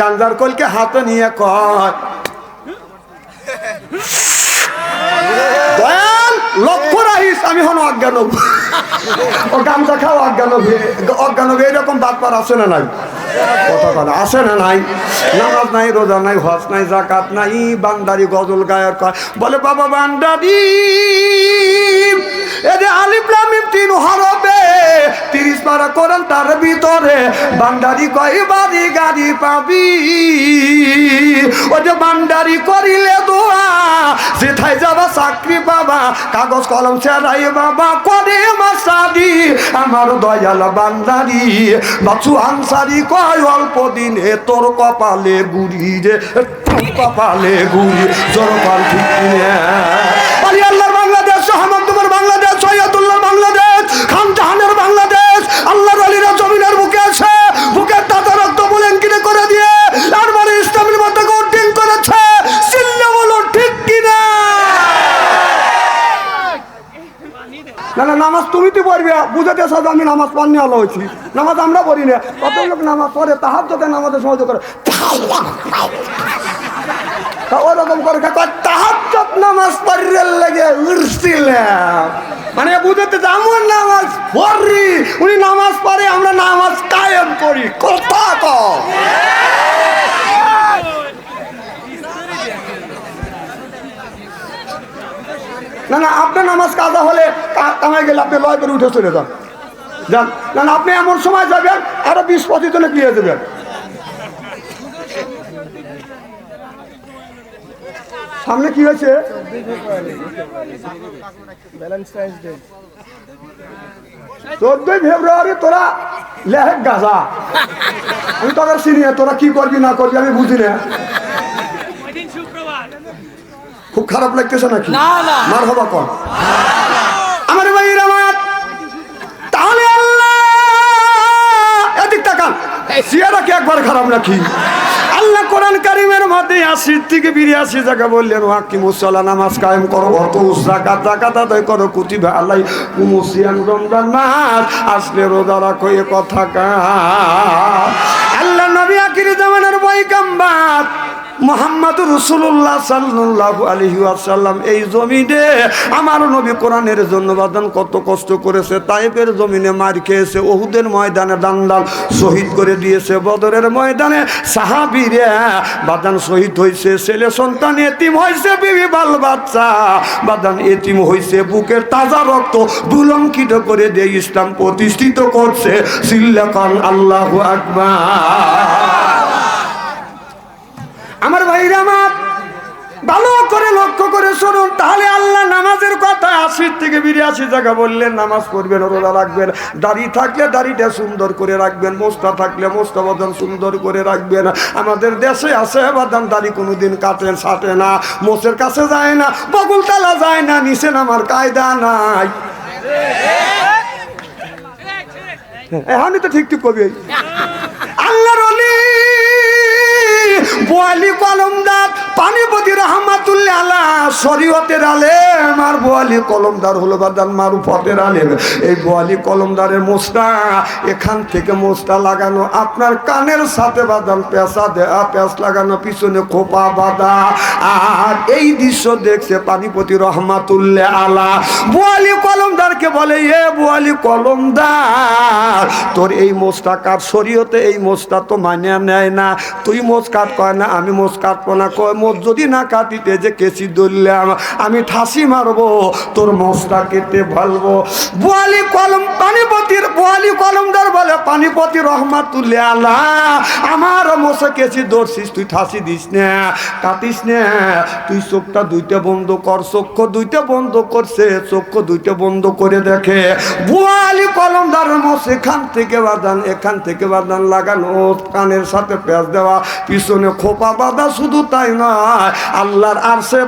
গাঞ্জার কলকে হাতে নিয়ে কয়। লক্ষ্য রাখিস, আমি হন অজ্ঞান। ও গামছা খাও অজ্ঞান অজ্ঞান হবে এরকম বাতপার আছে না নাই? আছে না নাই? নামাজ নাই, রোজা নাই, হজ নাই জাকাত নাই বান্দারি গজল গায়ক বলে, বাবা বান্দারি। তিন চাকরি পাবা, কাগজ কলম চেরাই বাবা, করে মাসাদি। আমার দয়াল বান্দারি বাছু আনসারি কয়, অল্প দিনে তোর কপালে গুড়ি রে কপালে গুড়ি জোর পাল ঠিক কিনে। আলি আল্লাহর বাংলাদেশ সহমত তোমার বাংলাদেশ সাথে আমি নামাজ পাননি আলো হয়েছি। নামাজ আমরা পড়ি না। কত লোক নামাজ পড়ে, তাহার যাতে নামাজে সহযোগ করে। ওরকম করে নামাজ পড়িয়ে লেগে উড়ছিলাম। মানে বুঝতে যেমন নামাজ পড়ি, উনি নামাজ পড়ে, আমরা নামাজ কায়েম করি। কথা না না, আপনার নামাজ কাজা হলে কামাই গেলে আপনি লয় করে উঠে চলে যান। যান। না না, আপনি এমন সময় যাবেন, আরও বিশ পঁচিশ জনে দিয়ে দেবেন সামনে কি হয়েছে? চোদ্দই ফেব্রুয়ারি তোরা লেহেক গাছা আমি তোকে চিনি তোরা কি করবি না করবি আমি বুঝি না। খুব খারাপ লাগতেছে নাকি। মার হবা কন আমার ভাই আমার। তাহলে আল্লাহ এদিক তাকান। সিয়ারা কি একবার খারাপ নাকি? আল্লাহ কোরআন কারিমের মধ্যে আশি থেকে বিরিয়াশি জায়গা বললেন ওয়াকি মুসল্লা নামাজ কায়েম করো অত জাকাত জাকাত আদায় করো কুতিবা আল্লাহ কুমুসিয়ান রমজান মাস আসলে রোজা রাখো এ কথা কা আল্লাহ নবী আকিরি জামানের বই কাম্বাত মোহাম্মদ রসুল্লাহ সাল্লাহ আলহি আসাল্লাম এই জমিনে আমার নবী কোরআনের জন্য বাদান কত কষ্ট করেছে, তাইপের জমিনে মার খেয়েছে ওহুদের ময়দানে দান্দাল শহীদ করে দিয়েছে, বদরের ময়দানে সাহাবিরে বাদান শহীদ হয়েছে ছেলে সন্তান এতিম হয়েছে বিবি বাল বাচ্চা বাদান এতিম হয়েছে বুকের তাজা রক্ত দুলঙ্কিত করে দিয়ে ইসলাম প্রতিষ্ঠিত করছে, সিল্লাকান আল্লাহ আকবার। আমার ভাইরা আমার, ভালো করে লক্ষ্য করে শুনুন, তাহলে আল্লাহ নামাজের কথা আশি থেকে বিরিয়াশি জায়গা বললেন, নামাজ পড়বেন, রোজা রাখবেন। দাড়ি থাকলে দাড়িটা সুন্দর করে রাখবেন, মোস্তা থাকলে মোস্তা বাদান সুন্দর করে রাখবেন। আমাদের দেশে আছে বাদান দাড়ি কোনো দিন কাটেন সাটে না, মোষের কাছে যায় না, বগুল তালা যায় না, নিচে আমার কায়দা নাই। এখানে তো ঠিক ঠিক কবি আল্লাহর অলি বোয়ালি কলম শরীয়তের আলেম আর বোয়ালি কলমদার হলো বাদান মারুফতের আলেম। এই বোয়ালি কলমদারের মোস্তা, এখান থেকে মোস্তা লাগানো, আপনার কানের সাথে বাদান পেঁচা দেয়া পেঁচ লাগানো, পিছনে খোপা বাঁধা আর এই দৃশ্য দেখছে পানিপতি রহমাতুল্লাহ আলা। বোয়ালি কলমদারকে বলে, এ বোয়ালি কলমদার, তোর এই মোস্তা কার? শরীয়তে এই মোস্তা তো মানিয়া নেয় না। তুই মোজ কাট কয় না, আমি মোজ কাটবো না। কয় মোজ যদি না কাটিতে যে কেসি ধরলাম আমি ঠাসি মারবো, তোর মোজটা কেটে ভালবো বোয়ালি কলম পানিপতির বোয়ালি কলমদার বলে, পানিপতি রহমাতুল্লে আল্লাহ আমার মোসে কেসি ধরছিস, তুই ঠাসি দিস না, কাটিস না। তুই চোখটা দুইটা বন্ধ কর চক্ষু দুইটা বন্ধ করছে চক্ষু দুইটা বন্ধ করে দেখে। বুয়ালি কলমদারের মোস এখান থেকে বাদান, এখান থেকে বাদান লাগানো, কানের সাথে পেঁচ দেওয়া, পিছনে খোপা বাঁধা, শুধু তাই নয়, আল্লাহর আরশে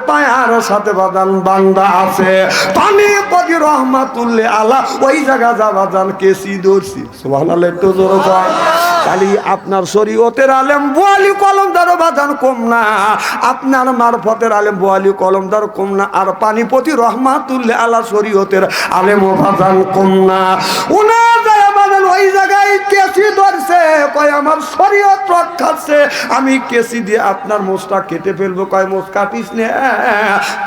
পায়ার সাথে বাদান বান্দা আছে। পানি পদি রহমাতুল্লে আলা, ওই জায়গা যা বাদান কেসি ধরছি। সুবহানাল্লাহ, একটু জোরে কয়। খালি আপনার শরীয়তের আলেম বোয়ালি কলমদার বাজান কম না। আপনার মারফতের আলেম বোয়ালি কলমদার কম না। আর পানিপতি রহমাতুল্লাহ আলা শরীয়তের আলেম ও বাজান কম না। উনার জায়গা বাজান ওই জায়গায় কেসি ধরছে, কয়, আমার শরীয়ত রক্ষাচ্ছে। আমি কেসি দিয়ে আপনার মোষটা কেটে ফেলব। কয়, মোষ কাটিস নে।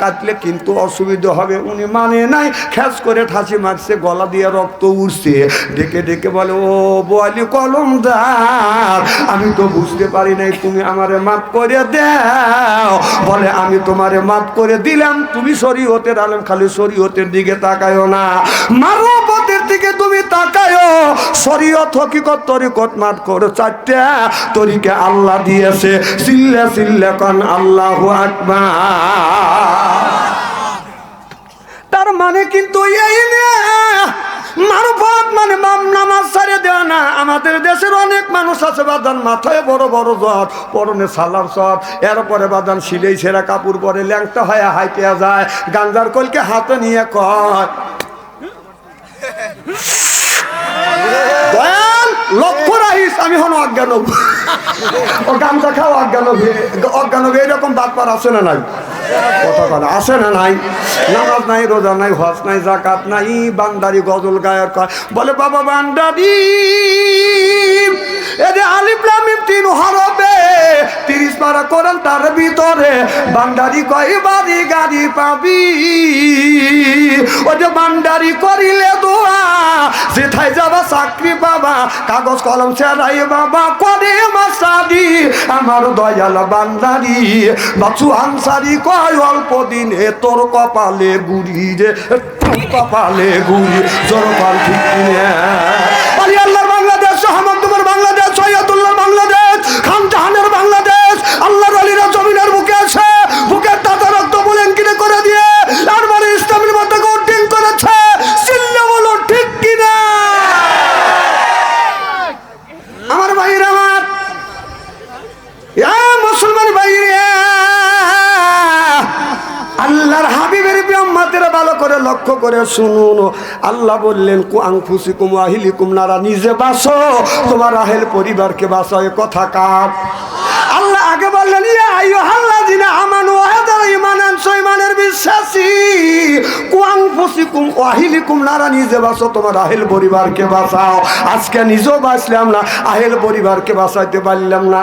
কাটলে কিন্তু অসুবিধা হবে। উনি মানে নাই খ্যাস করে ঠাসি মারছে, গলা দিয়ে রক্ত উঠছে ডেকে ডেকে বলে, ও বলি কলমদার, আমি তো বুঝতে পারি নাই, তুমি আমারে মাফ করে দাও। বলে, আমি তোমারে মাফ করে দিলাম, তুমি শরীয়তের আলম, খালি শরীয়তের দিকে তাকায়ও না। মানবতের দিকে তুমি তাকায়ও শরীয়ত হকিকত, তরিকত মাত করে। চারটা তরিকে আল্লাহ দিয়েছে সিল্লে সিল্লে কন, আল্লাহ আকবার। তার মানে কিন্তু এই না, মারুফত মানে মাম নামাজ সারে দেওয়া না। আমাদের দেশের অনেক মানুষ আছে বাদান মাথায় বড় বড় জ্বর পরনে সালার সব এরপরে বাদান সিলেই ছেঁড়া কাপড় পরে ল্যাংটা হয়ে হাইতে যায়, গাঞ্জার কলকে হাতে নিয়ে কয় লক্ষ্য রাহিস আমি হন অজ্ঞান হব। ও গামছা খাও অজ্ঞান হবে অজ্ঞান হবে এরকম বাতপার আছে না নাই? কথা না নাই? নামাজ নাই, রোজা নাই, হজ নাই জাকাত নাই বান্দারি গজল গায়ক বলে, বাবা বান্দারি এদের আলিপ্লামিম তিন হরবে তিরিশ পারা করেন তার ভিতরে। বান্দারি কয়, বাড়ি গাড়ি পাবি? ও যে বান্দারি করিলে দোয়া, যেথায় যাবা চাকরি পাবা, কাগজ কলম চেরাই বাবা, করে মাসাদি। আমার দয়াল বান্দারি বাচু আনসারি কয়, অল্প দিনে তোর কপালে গুড়ি রে, তোর কপালে গুড়ি জোর পাল ঠিক কিনে। লক্ষ্য করে শুনুন। আল্লাহ বললেন কুয়াং ফুসি কুম আহিলি কুমনারা নিজে বাসো। তোমার আহেল পরিবারকে বাসো, এ কথা কার? আল্লাহ আগে বললেন বিশ্বাসী। কুমনারা নিজে তোমার পরিবারকে বাঁচাও আজকে নিজেও বাঁচলাম না, আহেল পরিবারকে বাঁচাইতে পারলাম না।